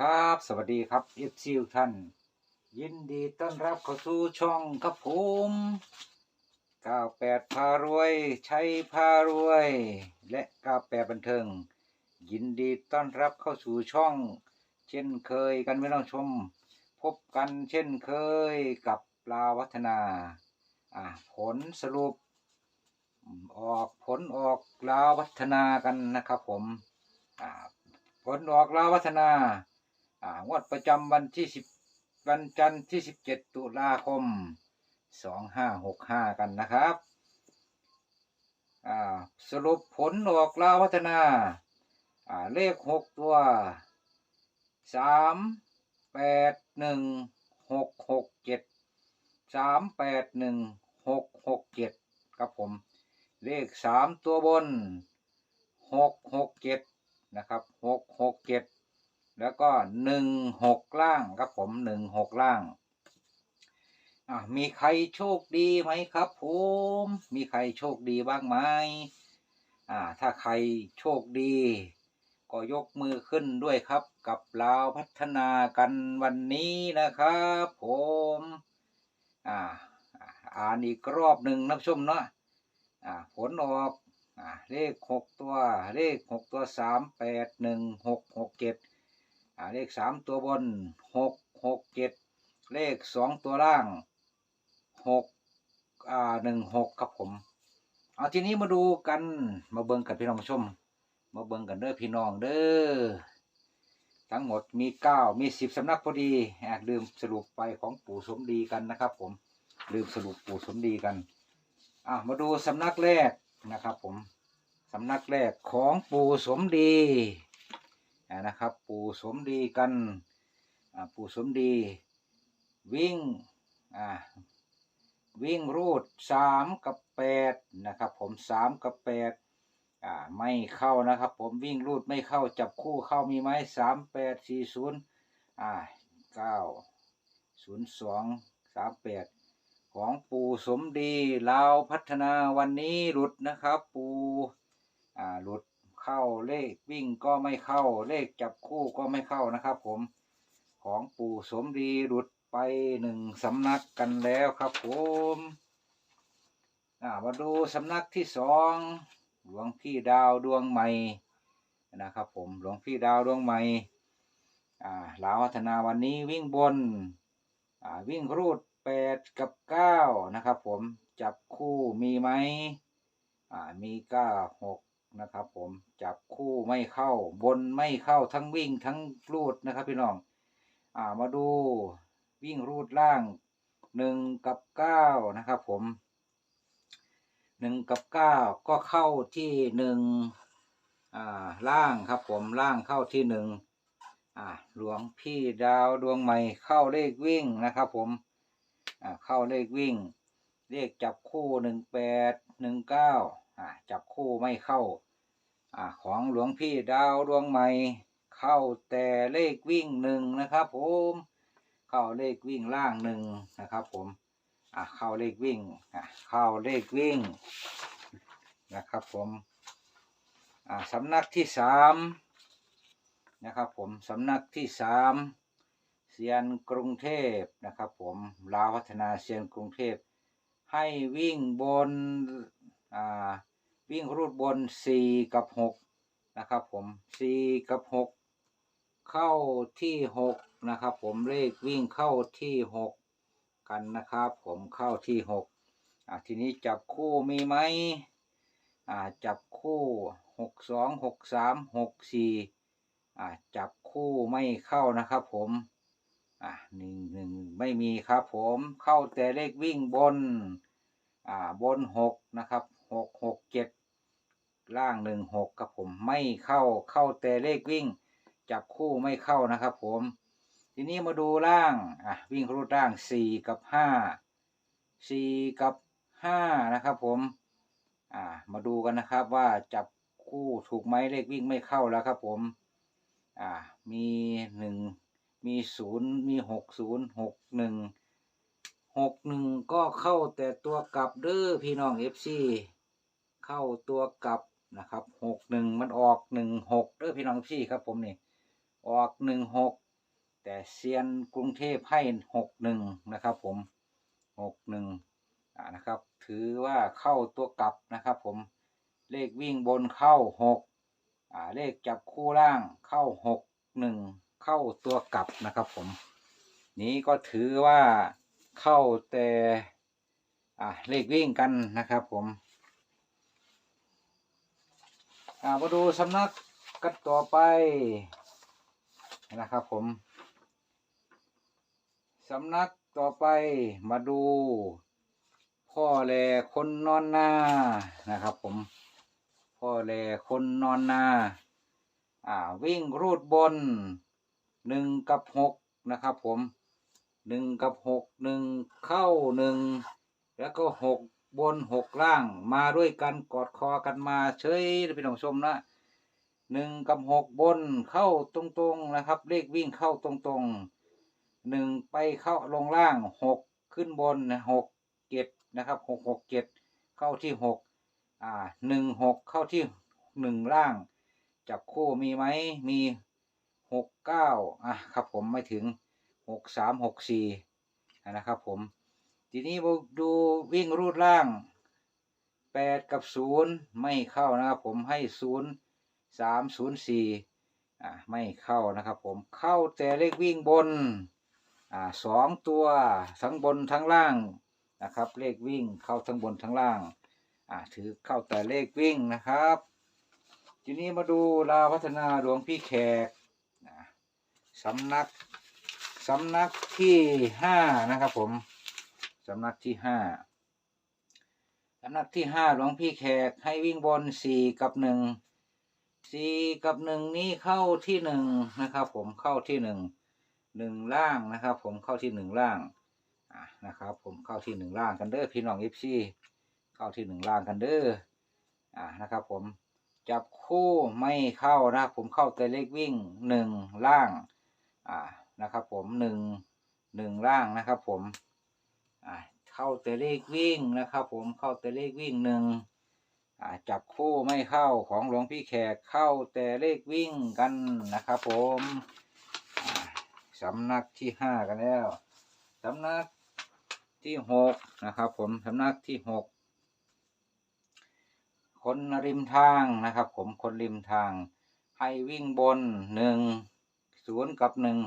ครับสวัสดีครับเอฟซีท่าน ยินดีต้อนรับเข้าสู่ช่องครับผม98พารวยใชัยพารวย และ98บันเทิง ยินดีต้อนรับเข้าสู่ช่อง เช่นเคยกันไม่ต้องชม พบกันเช่นเคยกับปลาวัฒนาอ่าผลสรุป ออกผลออกลาวัฒนากันนะครับผมอ่าผลออกลาวัฒนา งวดประจำวันที่สิบวันจันทร์ที่สิบเจ็ดตุลาคมสองห้าหกห้ากันนะครับสรุปผลออกลาวัฒนาาเลขหกตัวสามแปดหนึ่งหกหกเจ็ดสามแปดหนึ่งหกหกเจ็ดครับผม เลขสามตัวบนหกหกเจ็ดนะครับหกหกเจ็ด แล้วก็หนึ่งหกล่างครับผมหนึ่งหกล่าง อะมีใครโชคดีไหมครับผม มีใครโชคดีบ้างไหมอ่า ถ้าใครโชคดี ก็ยกมือขึ้นด้วยครับ กับเราพัฒนากันวันนี้นะครับผม อ่า อ่านอีกรอบหนึ่งนะผู้ชมเนาะอ่า ผลออกอ่าเลขหกตัว เลขหกตัวสามแปดหนึ่งหกหกเจ็ด อ่าเลขสามตัวบนหกหกเจ็ดเลขสองตัวล่างหกอ่าหนึ่งหกครับผมเอาทีนี้มาดูกันมาเบิ่งกันพี่น้องผู้ชม มาเบิ่งกันเด้อพี่น้องเด้อทั้งหมดมีเก้ามีสิบสำนักพอดีอะลืมสรุปไปของปู่สมดีกันนะครับ ผมลืมสรุปปู่สมดีกันอะมาดูสำนักแรกนะครับ ผมสำนักแรกของปู่สมดี นะครับ ปู่สมดีกันปู่สมดีวิ่งวิ่งรูดสามกับแปดนะครับ ผมสามกับแปดไม่เข้านะครับ ผมวิ่งรูดไม่เข้าจับคู่เข้ามีไหมสามแปดสี่ศูนย์อ่าเก้าศูนย์สองสามแปดของปู่สมดีลาวพัฒนาวันนี้หลุดนะครับ ปู่หลุด เข้าเลขวิ่งก็ไม่เข้าเลขจับคู่ก็ไม่เข้านะครับ ผมของปู่สมดีหลุดไปหนึ่งสำนักกันแล้วครับ ผมมาดูสำนักที่สองหลวงพี่ดาวดวงใหม่นะครับ ผมหลวงพี่ดาวดวงใหม่ลาวัฒนาวันนี้วิ่งบนวิ่งรูดแปดกับเก้านะครับ ผมจับคู่มีไหมมีเก้าหก นะครับ ผมจับคู่ไม่เข้า บนไม่เข้าทั้งวิ่งทั้งรูดนะครับ พี่น้องอ่ามาดูวิ่งรูดล่างหนึ่งกับเก้านะครับ ผมหนึ่งกับเก้าก็เข้าที่หนึ่งอ่าล่างครับ ผมล่างเข้าที่หนึ่งอ่าหลวงพี่ดาวดวงใหม่เข้าเลขวิ่งนะครับ ผมอ่าเข้าเลขวิ่ง เลขจับคู่หนึ่งแปดหนึ่งเก้า อ่าจับคู่ไม่เข้าอ่าของหลวงพี่ดาวดวงใหม่ เข้าแต่เลขวิ่งหนึ่งนะครับ ผม เข้าเลขวิ่งล่างหนึ่งนะครับ ผมอ่าเข้าเลขวิ่งอ่าเข้าเลขวิ่งนะครับผมอ่าสำนักที่สามนะครับผมสำนักที่สามเซียนกรุงเทพนะครับ ผมลาวพัฒนาเซียนกรุงเทพให้วิ่งบนอ่า วิ่งรูดบนสี่กับหกนะครับผมสี่กับหกเข้าที่หกนะครับผมเลขวิ่งเข้าที่หกกันนะครับผมเข้าที่หกอ่าทีนี้จับคู่มีไหมอ่าจับคู่หกสองหกสามหกสี่อ่าจับคู่ไม่เข้านะครับผมอ่าหนึ่งหนึ่งไม่มีครับผมเข้าแต่เลขวิ่งบนอ่าบนหกนะครับหกหกเจ็ด ล่างหนึ่งหกครับผมไม่เข้าเข้าแต่เลขวิ่ง จับคู่ไม่เข้านะครับผม ทีนี้มาดูล่างอะวิ่งรูดล่างสี่กับห้าสี่กับห้านะครับผมอ่ามาดูกันนะครับว่าจับคู่ถูกไหมเลขวิ่งไม่เข้าแล้วครับผมอ่ามีหนึ่งมีศูนย์มีหกศูนย์หกหนึ่งหกหนึ่งก็เข้าแต่ตัวกลับเด้อพี่น้องเอฟซีเข้าตัวกลับ นะครับหกหนึ่งมันออกหนึ่งหกเด้อพี่น้องเอฟซีครับผมนี่ ออกหนึ่งหกแต่เซียนกรุงเทพให้หกหนึ่งนะครับ ผมหกหนึ่งนะครับ ถือว่าเข้าตัวกลับนะครับ ผมเลขวิ่งบนเข้าหกเลขจับคู่ล่างเข้าหกหนึ่งเข้าตัวกลับนะครับ ผม นี้ก็ถือว่าเข้าแต่เลขวิ่งกันนะครับ ผม อ่ามาดูสำนักกันต่อไปนะครับผมสำนักต่อไปมาดู พ่อแลคนนอนนานะครับผม พ่อแลคนนอนนาอ่าวิ่งรูดบนหนึ่งกับหกนะครับผมหนึ่งกับหกหนึ่งเข้าหนึ่งแล้วก็หก บนหกล่างมาด้วยกันกอดคอกันมาเฉยพี่น้องชมนะหนึ่งกับหกบนเข้าตรงๆนะครับ เลขวิ่งเข้าตรงๆหนึ่งไปเข้าลงล่างหกขึ้นบนนะหกเจ็ดนะครับหกหกเจ็ดเข้าที่หกอ่าหนึ่งหกเข้าที่หนึ่งล่าง จับคู่มีไหมมีหกเก้าอะครับผมไม่ถึงหกสามหกสี่นะครับผม ทีนี้มาดูวิ่งรูดล่างแปดกับศูนย์ไม่เข้านะครับผมให้ศูนย์สามศูนย์สี่อ่าไม่เข้านะครับผมเข้าแต่เลขวิ่งบนอ่าสองตัวทั้งบนทั้งล่างนะครับ เลขวิ่งเข้าทั้งบนทั้งล่างอ่าถือเข้าแต่เลขวิ่งนะครับ ทีนี้มาดูลาพัฒนาหลวงพี่แขกนะสำนักสำนักที่ห้านะครับผมำนักที่ห้าสำนักที่ห้าหลวงพี่แขกให้วิ่งบนสี่กับหนึ่งสี่กับหนึ่งนี้เข้าที่หนึ่งนะครับ ผมเข้าที่หนึ่งหนึ่งล่างนะครับ ผมเข้าที่หนึ่งล่างะนะครับ ผมเข้าที่หนึ่งล่างกันเด้อพี่น้องเอฟซีเข้าที่หนึ่งล่างกันเด้ออะนะครับ ผมจับคู่ไม่เข้านะครับผมเข้าแต่เลขวิ่งหนึ่งล่างอ่านะครับ ผมหนึ่งหนึ่งล่างนะครับ ผม อ่าเข้าแต่เลขวิ่งนะครับผมเข้าแต่เลขวิ่งหนึ่งอ่าจับคู่ไม่เข้าของหลวงพี่แขกเข้าแต่เลขวิ่งกันนะครับผมสำนักที่ห้ากันแล้วสำนักที่หกนะครับผมสำนักที่หกคนริมทางนะครับ ผมคนริมทาง ให้วิ่งบนหนึ่งศูนย์กับหนึ่ง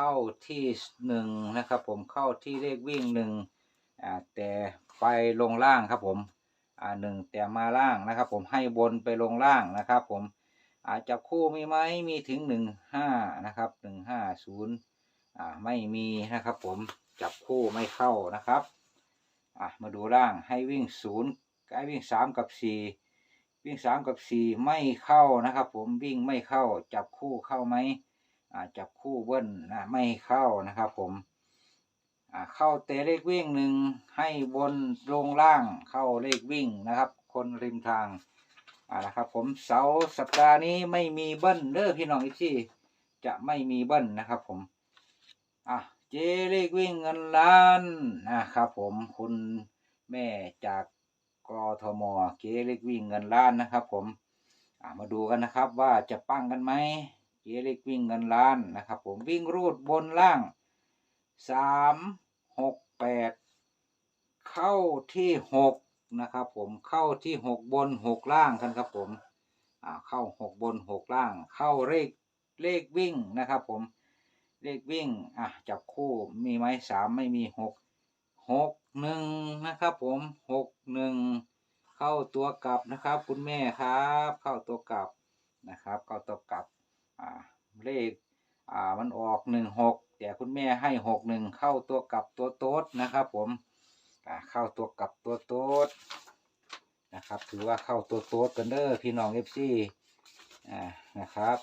เข้าที่หนึ่งนะครับผมเข้าที่เลขวิ่งหนึ่งอ่าแต่ไปลงล่างครับผมอ่าหนึ่งแต่มาล่างนะครับผมให้บนไปลงล่างนะครับผมอาจจะคู่มีไหมมีถึงหนึ่งห้านะครับหนึ่งห้าศูนย์อ่าไม่มีนะครับผมจับคู่ไม่เข้านะครับอะมาดูล่างให้วิ่งศูนย์ให้วิ่งสามกับสี่วิ่งสามกับสี่ไม่เข้านะครับผมวิ่งไม่เข้าจับคู่เข้าไหม จับคู่เบิ้ลนะไม่เข้านะครับผมเข้าเตะเลขวิ่งหนึ่งให้บนลงล่างเข้าเลขวิ่งนะครับ คนริมทางนะครับผมเสาร์สัปดาห์นี้ไม่มีเบิ้ลเด้อพี่น้องอีกที่จะไม่มีเบิ้ลนะครับผมอะเจเลขวิ่งเงินล้านนะครับผมคุณแม่จากกทมเจเลขวิ่งเงินล้านนะครับผมมาดูกันนะครับว่าจะปั้งกันไหม เจเล็กวิ่งเงินล้านนะครับผมวิ่งรูดบนล่างสามหกแปดเข้าที่หกนะครับผมเข้าที่หกบนหกล่างกันครับผมอ่าเข้าหกบนหกล่าง เข้าเลขเลขวิ่งนะครับผมเลขวิ่งอะจับคู่มีไหมสามไม่มีหกหกหนึ่งนะครับผมหกหนึ่งเข้าตัวกลับนะครับ คุณแม่ครับ เข้าตัวกลับนะครับ เข้าตัวกลับ อ่าเลขอ่ามันออกหนึ่งหกแต่คุณแม่ให้หกหนึ่งเข้าตัวกลับตัวโต๊ดนะครับ ผมอ่าเข้าตัวกลับตัวโต๊ดนะครับ ถือว่าเข้าตัวโต๊ดกันเด้อพี่น้องเอฟซีอ่านะครับ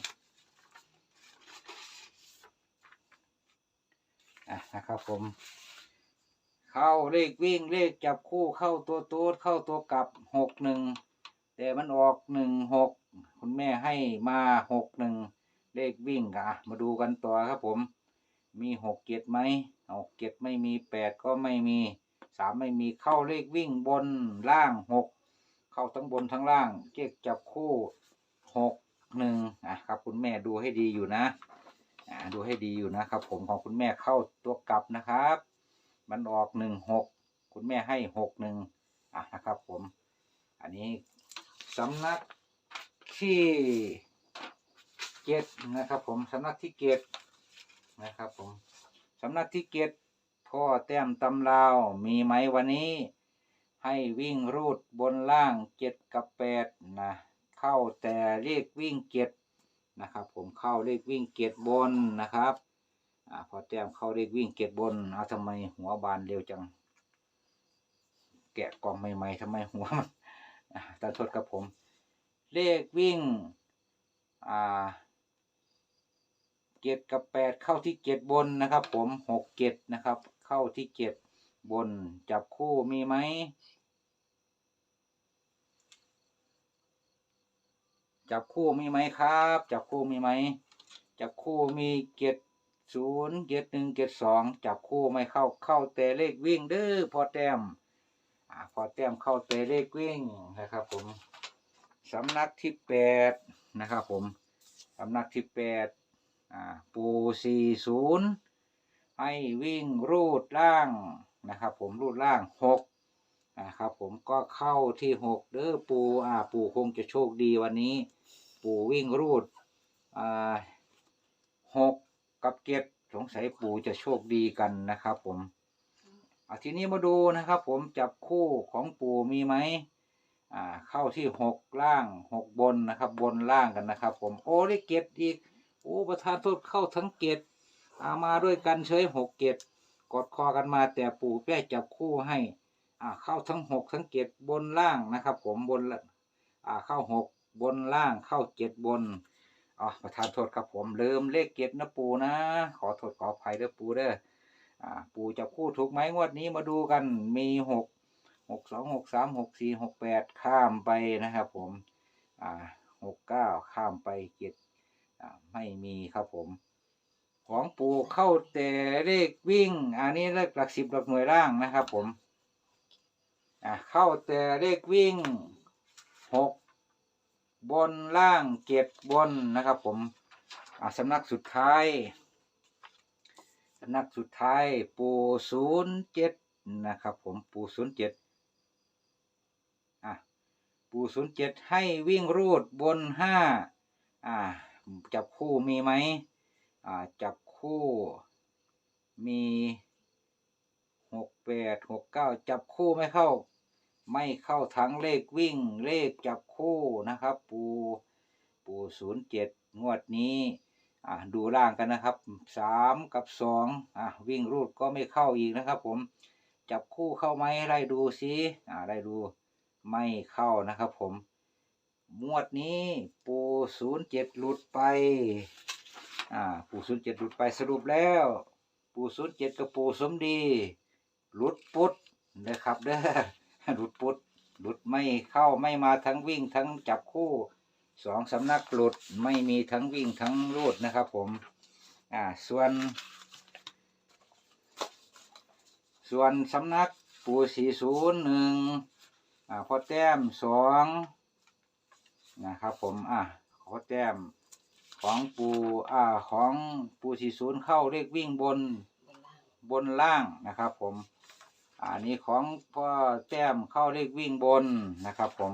อะนะครับผม เข้าเลขวิ่งเลขจับคู่เข้าตัวโต๊ดเข้าตัวกลับหกหนึ่งแต่มันออกหนึ่งหกคุณแม่ให้มาหกหนึ่ง เลขวิ่งอะมาดูกันต่อครับผม มีหกเจ็ดไหมหกเจ็ดไม่มีแปดก็ไม่มีสามไม่มีเข้าเลขวิ่งบนล่างหกเข้าทั้งบนทั้งล่างเลขจับคู่หกหนึ่งอะครับคุณแม่ดูให้ดีอยู่นะอะดูให้ดีอยู่นะครับ ผมของคุณแม่เข้าตัวกลับนะครับ มันออกหนึ่งหกคุณแม่ให้หกหนึ่งอะนะครับผม อันนี้สำนักที่ เจ็ดนะครับ ผมสำนักที่เจ็ดนะครับ ผมสำนักที่เจ็ดพ่อแต้มตำลาวมีไหมวันนี้ ให้วิ่งรูดบนล่างเจ็ดกับแปดนะเข้าแต่เลขวิ่งเจ็ดนะครับ ผมเข้าเลขวิ่งเจ็ดบนนะครับอ่าพอแต้มเข้าเลขวิ่งเจ็ดบนเอาทำไมหัวบานเร็วจัง แกะกล่องใหม่ๆทำไมหัวมันตาโทษครับผม เลขวิ่งอ่า เจ็ดกับแปดเข้าที่เจ็ดบนนะครับ ผมหกเจ็ดนะครับ เข้าที่เจ็ดบนจับคู่มีไหมจับคู่มีไหมครับ จับคู่มีไหมจับคู่มีเจ็ดศูนย์เจ็ดหนึ่งเจ็ดสองจับคู่ไม่เข้าเข้าแต่เลขวิ่งเด้อพอแต้มอ่าพอแต้มเข้าแต่เลขวิ่งนะครับ ผมสำนักที่แปดนะครับ ผมสำนักที่แปด ปูสี่ศูนย์ให้วิ่งรูดล่างนะครับ ผมรูดล่างหกนะครับผมก็เข้าที่หกเด้อปูอ่าปูคงจะโชคดีวันนี้ ปูวิ่งรูดอ่าหกกับเจ็ดสงสัยปูจะโชคดีกันนะครับผมอาทีนี้มาดูนะครับ ผมจับคู่ของปูมีไหมอ่าเข้าที่หกล่างหกบนนะครับ บนล่างกันนะครับ ผมโอ้ได้เก็ดอีก โอ้ประธานโทษเข้าทั้งเก็ดอามาด้วยกันเฉยหกเก็ดกดคอกันมาแต่ปู่แป้จับคู่ให้อ่าเข้าทั้งหกทั้งเจ็ดบนล่างนะครับ ผมบนละอ่าเข้าหกบนล่างเข้าเจ็ดบนอ๋อประทานโทษครับผมลืมเลขเจ็ดนะปูนะ ขอโทษขออภัยเด้อปูเด้ออ่าปูจะคู่ถูกไหมงวดนี้มาดูกันมีหกหกสองหกสามหกสี่หกแปดข้ามไปนะครับผมอ่าหกเก้าข้ามไปเจ็ด ไม่มีครับผม ของปูเข้าแต่เลขวิ่ง อันนี้เลขหลักสิบหลักหน่วยล่างนะครับผมอะเข้าแต่เลขวิ่งหกบนล่างเจ็ดบนนะครับผมอะสำนักสุดท้ายสำนักสุดท้ายปูศูนย์เจ็ดนะครับผมปูศูนย์เจ็ดอะปูศูนย์เจ็ดให้วิ่งรูดบนห้าอ่า จับคู่มีไหมอ่าจับคู่มีหกแปดหกเก้าจับคู่ไม่เข้า ไม่เข้าทั้งเลขวิ่งเลขจับคู่นะครับ ปูปูศูนย์เจ็ดงวดนี้อ่าดูล่างกันนะครับสามกับสองอ่าวิ่งรูดก็ไม่เข้าอีกนะครับ ผมจับคู่เข้าไหมไล่ดูสิอ่าไล่ดูไม่เข้านะครับ ผม งวดนี้ปูศูนย์เจ็ดหลุดไป อ่า ปูศูนย์เจ็ดหลุดไปสรุปแล้ว ปูศูนย์เจ็ดกับปูสมดี หลุดปุดนะครับเด้อหลุดปุดหลุดไม่เข้าไม่มาทั้งวิ่งทั้งจับคู่สองสำนักหลุดไม่มีทั้งวิ่งทั้งรูดนะครับผม อ่า ส่วน ส่วนสำนักปูสี่ศูนย์หนึ่งอ่าพอแต้มสอง นะครับ ผมอ่าขอแต้มของปูอ่าของปูสี่ศูนย์เข้าเลขวิ่งบนบนล่างนะครับ ผมอันนี้ของพ่อแต้มเข้าเลขวิ่งบนนะครับ ผม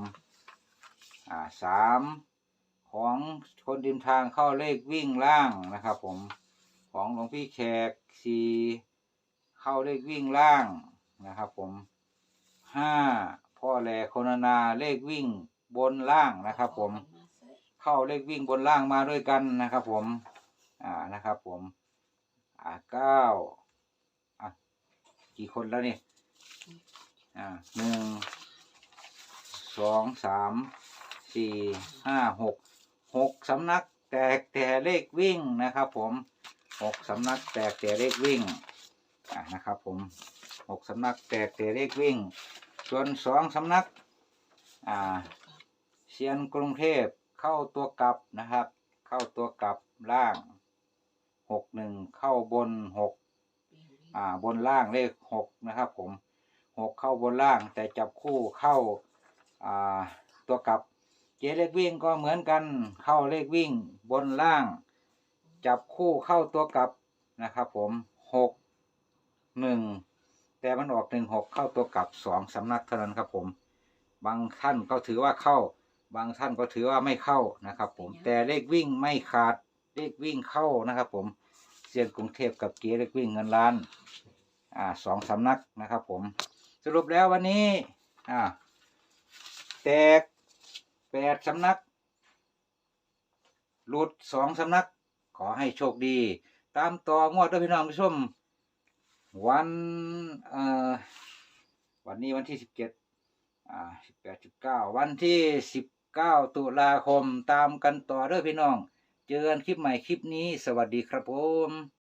อ่าสามของคนริมทางเข้าเลขวิ่งล่างนะครับ ผมของหลวงพี่แขกสี่เข้าเลขวิ่งล่างนะครับ ผมห้าพ่อแหล่คนนาเลขวิ่ง บนล่างนะครับ ผมเข้าเลขวิ่งบนล่างมาด้วยกันนะครับ ผม อ่านะครับ ผม อ่าเก้าอะกี่คนแล้วนี่อ่าหนึ่งสองสามสี่ห้าหกหกสำนักแตกแต่เลขวิ่งนะครับ ผมหกสำนักแตกแต่เลขวิ่งอ่านะครับ ผมหกสำนักแตกแต่เลขวิ่ง ส่วนสองสำนักอ่า เซียนกรุงเทพเข้าตัวกลับนะครับ เข้าตัวกลับล่างหกหนึ่งเข้าบนหกอ่าบนล่างเลขหกนะครับ ผมหกเข้าบนล่าง แต่จับคู่เข้าอ่าตัวกลับ เจเลขวิ่งก็เหมือนกันเข้าเลขวิ่งบนล่าง จับคู่เข้าตัวกลับนะครับ ผมหกหนึ่งแต่มันออกหนึ่งหกเข้าตัวกลับสองสำนักเท่านั้นครับผม บางท่านก็ถือว่าเข้า บางท่านก็ถือว่าไม่เข้านะครับ ผมแต่เลขวิ่งไม่ขาดเลขวิ่งเข้านะครับ ผมเซียนกรุงเทพกับเกียร์เลขวิ่งเงินล้านอ่าสองสำนักนะครับ ผมสรุปแล้ววันนี้อ่าแตกแปดสำนักหลุดสองสำนัก ขอให้โชคดี ตามต่องวดด้วยพี่น้องผู้ชม วันเอ่อวันนี้วันที่สิบเจ็ดอ่าสิบแปดสิบเก้าวันที่สิบ เก้าตุลาคมตามกันต่อเด้อพี่น้อง เจอกันคลิปใหม่คลิปนี้ สวัสดีครับผม